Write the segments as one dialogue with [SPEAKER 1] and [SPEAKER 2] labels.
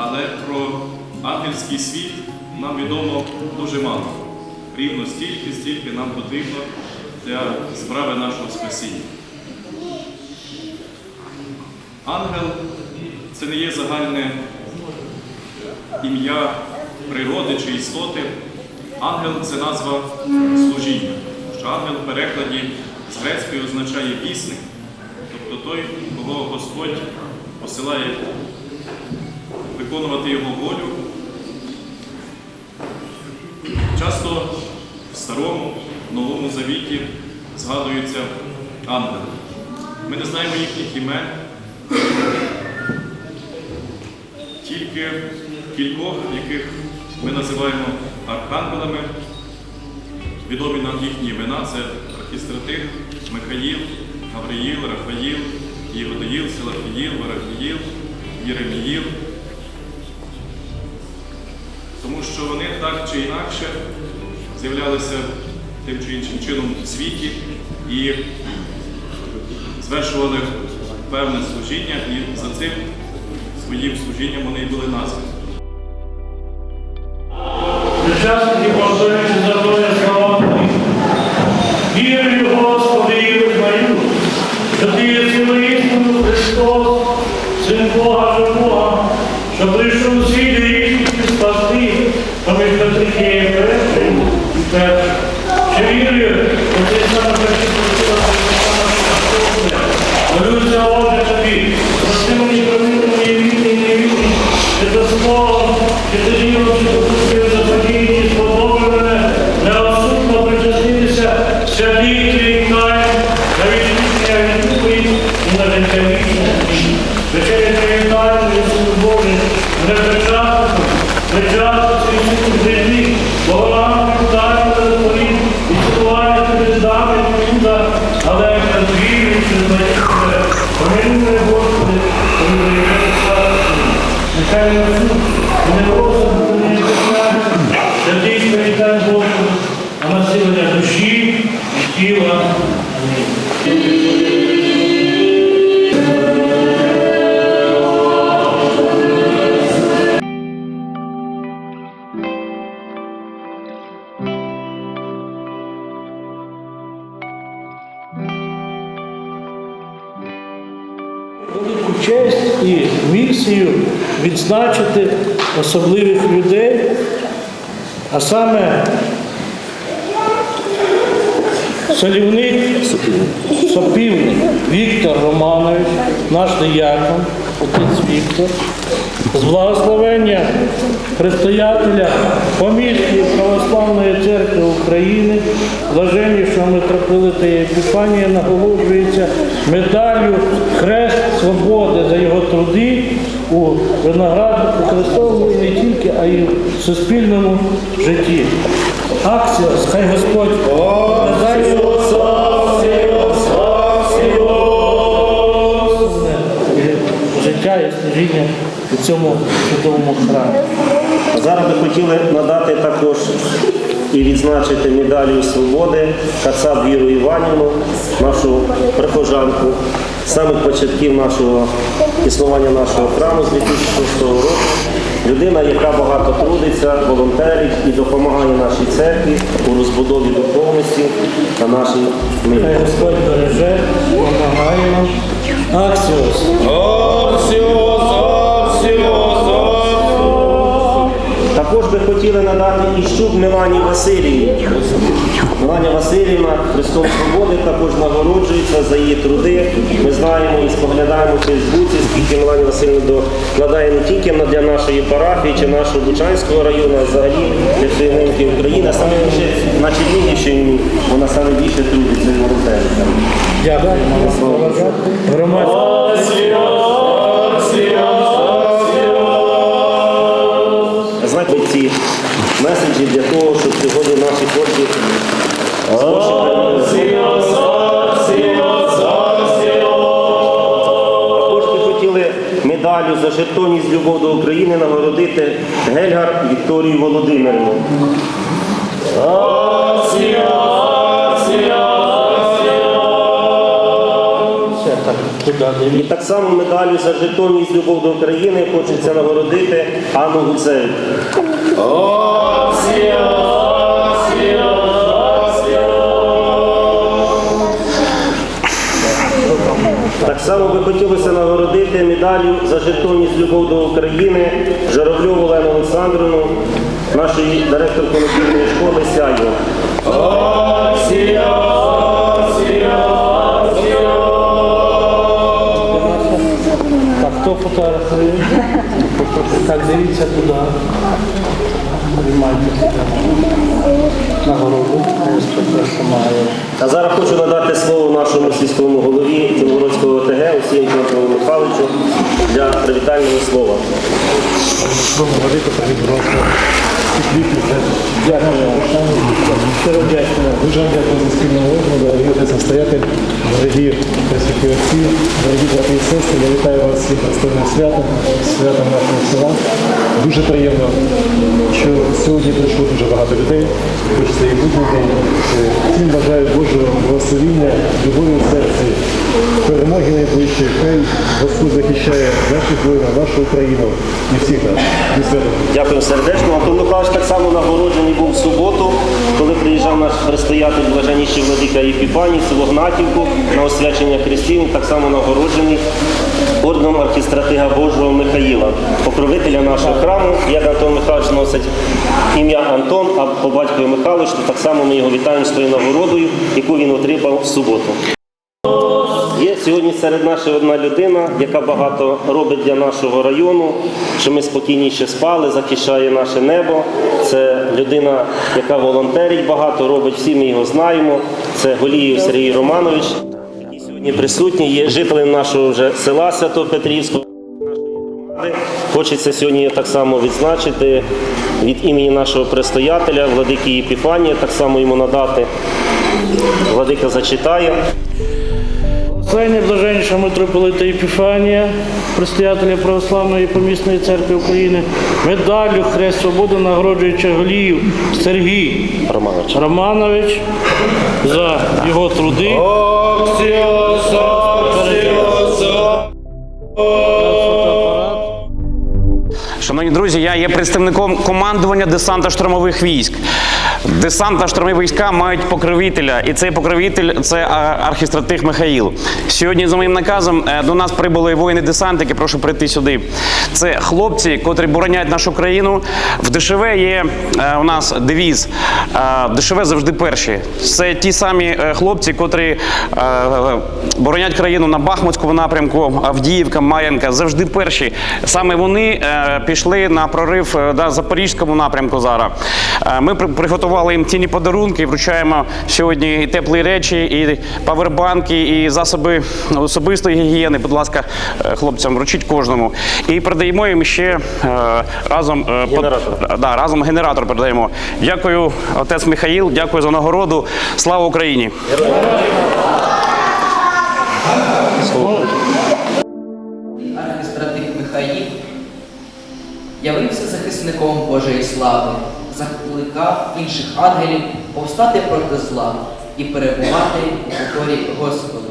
[SPEAKER 1] Але про ангельський світ нам відомо дуже мало. Рівно стільки, стільки нам потрібно для справи нашого спасіння. Ангел це не є загальне ім'я природи чи істоти. Ангел це назва служіння. Що ангел в перекладі з грецької означає вісник, тобто той, кого Господь посилає виконувати його волю. Часто в старому, новому завіті згадуються ангели. Ми не знаємо їхніх імен, тільки кількох, яких ми називаємо архангелами. Відомі нам їхні імена це Архістратих, Михаїл, Гавриїл, Рафаїл, Єгодоїл, Силафіїл, Варафіїл, Єреміїл. Тому що вони так чи інакше з'являлися тим чи іншим чином у світі і звершували певне служіння, і за цим своїм служінням вони і були названі.
[SPEAKER 2] Тобі. Господи, визнаю, що Ти Христос, Син Бога живого, що прийшов світ поміж Петрикієм першим і першим. Що вірую, що ти саме перший просила Отже, тобі, прости мені провини мої вільні і невільні, чи за словом, чи за ділом, чи допустив за чи сподоби мене, неосудно причаститися відзначити особливих людей, а саме солівник Сопівник Віктор Романович, наш диякон, отець Віктор, з благословення предстоятеля Поміської православної церкви України, блаженнішого митрополита Єпіфанія нагороджується медаллю Хрест Свободи за його труди у винограднику Христовому і не тільки, а й в суспільному житті. Акція, хай Господь життя і служіння у цьому чудовому храмі.
[SPEAKER 3] Зараз би хотіли надати також і відзначити медаллю свободи Кацап Віру Іванівну, нашу прихожанку, самих початків нашого існування нашого храму з 2006 року. Людина, яка багато трудиться, волонтерить і допомагає нашій церкві у розбудові духовності та нашій
[SPEAKER 2] Хай
[SPEAKER 3] мирі.
[SPEAKER 2] Господь береже, допомагає нам. Аксіос.
[SPEAKER 3] Також би хотіли надати Іщук Мелані Васильівні. Меланя Васильівна, Христом Свободи, також нагороджується за її труди. Ми знаємо і споглядаємо в Фейсбуці, скільки Меланя Васильівна докладає не тільки для нашої парафії чи нашого Бучанського району, а взагалі для всієї України. Саме на Чернігівщині вона саме більше трудиться і волонтериться.
[SPEAKER 2] Дякую. Громадське.
[SPEAKER 3] Ці меседжі для того, щоб сьогодні наші хлопці Також би хотіли медалю за жертовність любов до України нагородити Гельгар Вікторію Володимирівну. І так само медаллю за жертовність любов до України хочеться нагородити Анну Гуцевич. Так само би хотілося нагородити медаллю за жертовність любов до України Журавльову Олену Олександровну, нашої директорку навчальної школи Сяйво.
[SPEAKER 2] Так, хто фотографує? Так, дивіться туди. Приймайте нагороду.
[SPEAKER 3] А зараз хочу надати слово нашому сільському голові Білгородського ОТГ Олексію Петрову Михайловичу для привітального слова.
[SPEAKER 4] Дякую. Щиро. Дуже дякую за спільну роботу, настоятель, дорогі присвяті отці, дорогі брати і сестри. Я вітаю вас всіх представним святом, святом нашого села. Дуже приємно, що сьогодні прийшло дуже багато людей, хоч це і. Е, Всім бажаю Божого благословіння, любові в серці, перемоги найближчої. Хай Господь захищає наших воїнів, нашу Україну і всіх нас.
[SPEAKER 3] Дякую сердечно. Антон Михайлович так само нагороджений був в суботу, коли приїжджав наш предстоятель блаженніший владика Єпіфаній, село Гнатівку на освячення хрестів, так само нагороджений орденом архістратига Божого Михаїла, покровителя нашого храму. Як Антон Михайлович носить ім'я Антон, а по батькові Михайлович, так само ми його вітаємо з тою нагородою, яку він отримав в суботу. Сьогодні серед нашої одна людина, яка багато робить для нашого району, що ми спокійніше спали, захищає наше небо. Це людина, яка волонтерить багато, робить, всі ми його знаємо. Це Голіїв Сергій Романович, який сьогодні присутній, є жителем нашого вже села Свято-Петрівського. Хочеться сьогодні так само відзначити від імені нашого предстоятеля, владики Єпіфанія, так само йому надати. Владика зачитає.
[SPEAKER 2] Славення блаженнішого митрополита Епіфанія, предстоятеля Православної помісної церкви України, медаллю Хрест Свободи нагороджуючи Голіїв Сергій
[SPEAKER 3] Романович.
[SPEAKER 2] Романович за його труди.
[SPEAKER 5] Шановні друзі, я є представником командування десанта штурмових військ. Десант та штурмові війська мають покровителя, і цей покровитель це а, архістратиг Михаїл. Сьогодні, за моїм наказом, е, до нас прибули воїни-десантники. Прошу прийти сюди. Це хлопці, котрі бороняють нашу країну. В ДШВ є е, у нас девіз. е, ДШВ завжди перші. Це ті самі е, хлопці, котрі боронять країну на Бахмутському напрямку, Авдіївка, Мар'янка, завжди перші. Саме вони пішли на прорив да, Запорізькому напрямку зараз. Ми при- приготували їм цінні подарунки, вручаємо сьогодні і теплі речі, і павербанки, і засоби особистої гігієни. Будь ласка, е, хлопцям вручіть кожному. І передаємо їм ще е, разом е, под-
[SPEAKER 3] Генератор.
[SPEAKER 5] да, разом генератор передаємо. Дякую, отець Михаїл, дякую за нагороду. Слава Україні!
[SPEAKER 6] Архістратик Михаїл явився захисником Божої слави, закликав інших ангелів повстати проти зла і перебувати у покорі Господу.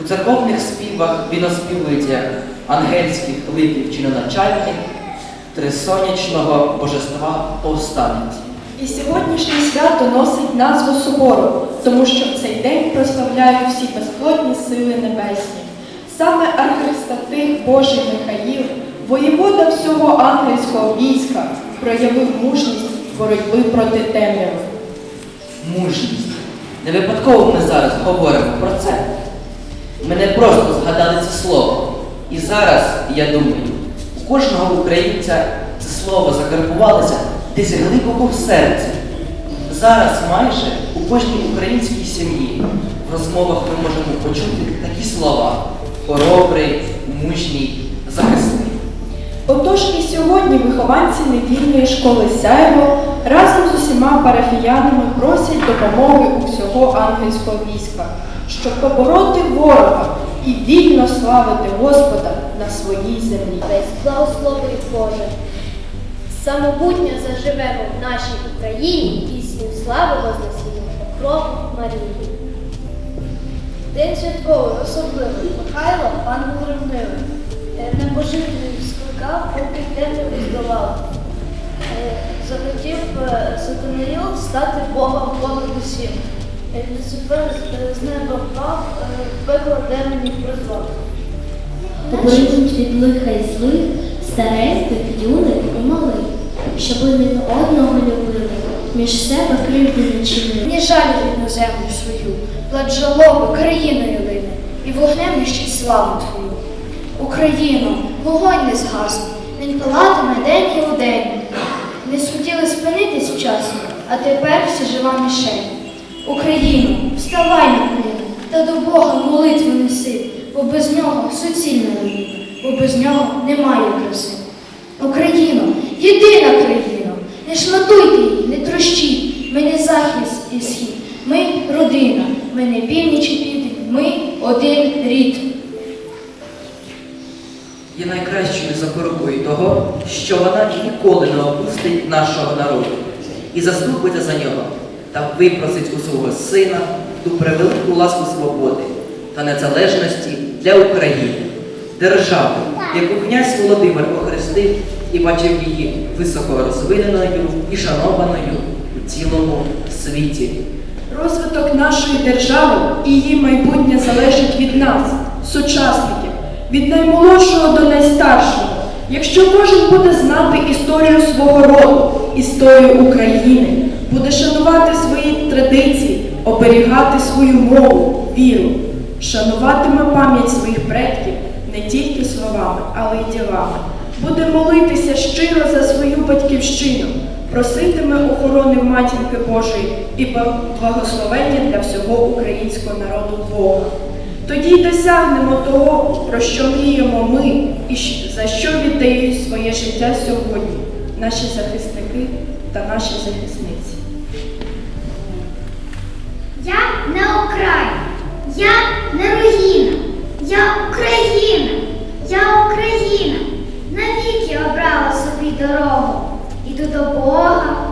[SPEAKER 6] У церковних співах він оспівується ангельських ликів чиноначальник трисонячного божества повстанець.
[SPEAKER 7] І сьогоднішнє свято носить назву собору, тому що в цей день прославляють всі безплотні сили небесні. Саме архистратих Божий Михаїл, воєвода всього ангельського війська, проявив мужність боротьби проти темряви.
[SPEAKER 6] Мужність. Не випадково ми зараз говоримо про це. Ми не просто згадали це слово. І зараз, я думаю, у кожного українця це слово закарбувалося десь глибоко в серці. Зараз майже у кожній українській сім'ї в розмовах ми можемо почути такі слова: хоробрий, мужній, захисний.
[SPEAKER 7] Отож і сьогодні вихованці недільної школи Сяйво разом з усіма парафіянами просять допомоги у всього ангельського війська, щоб побороти ворога і вільно славити Господа на своїй землі.
[SPEAKER 8] Весь благослови Боже. Самобутньо заживемо в нашій Україні пісню слави вознесіння покрову Марії. День святковий, особливий. Михайло, пан ревнивий. Е, Небожителів поки темряву здолав. Е, Захотів е, Сатанаїл стати Богом понад усім. Е, Люцифер з- неба впав, пекло демонів призвав.
[SPEAKER 9] Обережуть від лиха й злих, стареньких, юних і малих, щоб один одного любили, між себе кривди не чинили.
[SPEAKER 8] Не жаль рідну землю свою, плач жалоби країною лине, і вогнем нищить славу твою. Україно, вогонь не згасне, він палатиме день і удень. Не схотіли спинитись вчасно, а тепер всі жива мішень. Україно, вставай на коліна, та до Бога молитву неси, бо без нього суцільна руїна, бо без нього немає краси. Україно, єдина країна, не шматуйте її, не трощіть, ми не захист і схід, ми родина, ми не північ і південь, ми один рід.
[SPEAKER 6] Найкращою запорукою того, що вона ніколи не опустить нашого народу і заступиться за нього та випросить у свого сина ту превелику ласку свободи та незалежності для України, держави, яку князь Володимир охрестив і бачив її високо розвиненою і шанованою у цілому світі.
[SPEAKER 7] Розвиток нашої держави і її майбутнє залежить від нас, сучасників, від наймолодшого до найстаршого. Якщо кожен буде знати історію свого роду, історію України, буде шанувати свої традиції, оберігати свою мову, віру, шануватиме пам'ять своїх предків не тільки словами, але й ділами, буде молитися щиро за свою батьківщину, проситиме охорони матінки Божої і благословення для всього українського народу Бога. Тоді й досягнемо того, про що мріємо ми і за що віддають своє життя сьогодні наші захисники та наші захисниці.
[SPEAKER 8] Я не Україна, я не руїна, я Україна, я Україна. Навіки обрала собі дорогу. Іду до Бога,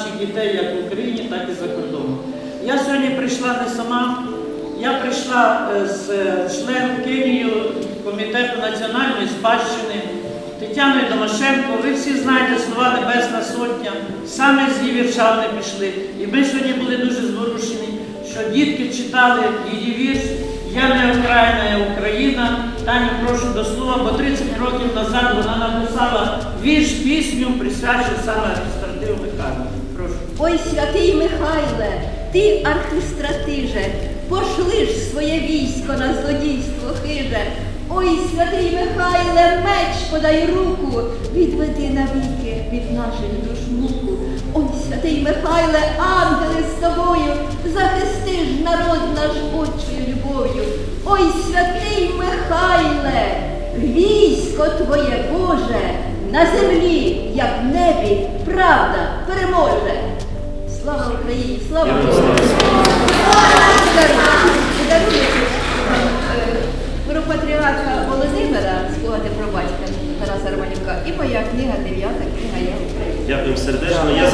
[SPEAKER 10] наших дітей як в Україні, так і за кордоном. Я сьогодні прийшла не сама, я прийшла е, з е, членкинею комітету національної спадщини Тетяною Домашенко. Ви всі знаєте слова Небесна Сотня, саме з її вірша вони пішли. І ми сьогодні були дуже зворушені, що дітки читали її вірш Я не Україна, я Україна. Таню, прошу до слова, бо 30 років назад вона написала вірш, пісню, присвячену саме адміністративу Михайлу.
[SPEAKER 11] Ой, святий Михайле, ти архистратиже, пошли ж своє військо на злодійство хиже. Ой, святий Михайле, меч подай руку, відведи навіки від наших душ муку. Ой, святий Михайле, ангели з тобою, захисти ж народ наш отчою любов'ю. Ой, святий Михайле, військо твоє Боже, на землі, як в небі, правда переможе. Слава Україні! Слава Україні! Про патріарха Володимира, сказати про батька Тараса Романюка, і моя книга, дев'ята книга «Я Україна».
[SPEAKER 3] Дякую сердечно. Я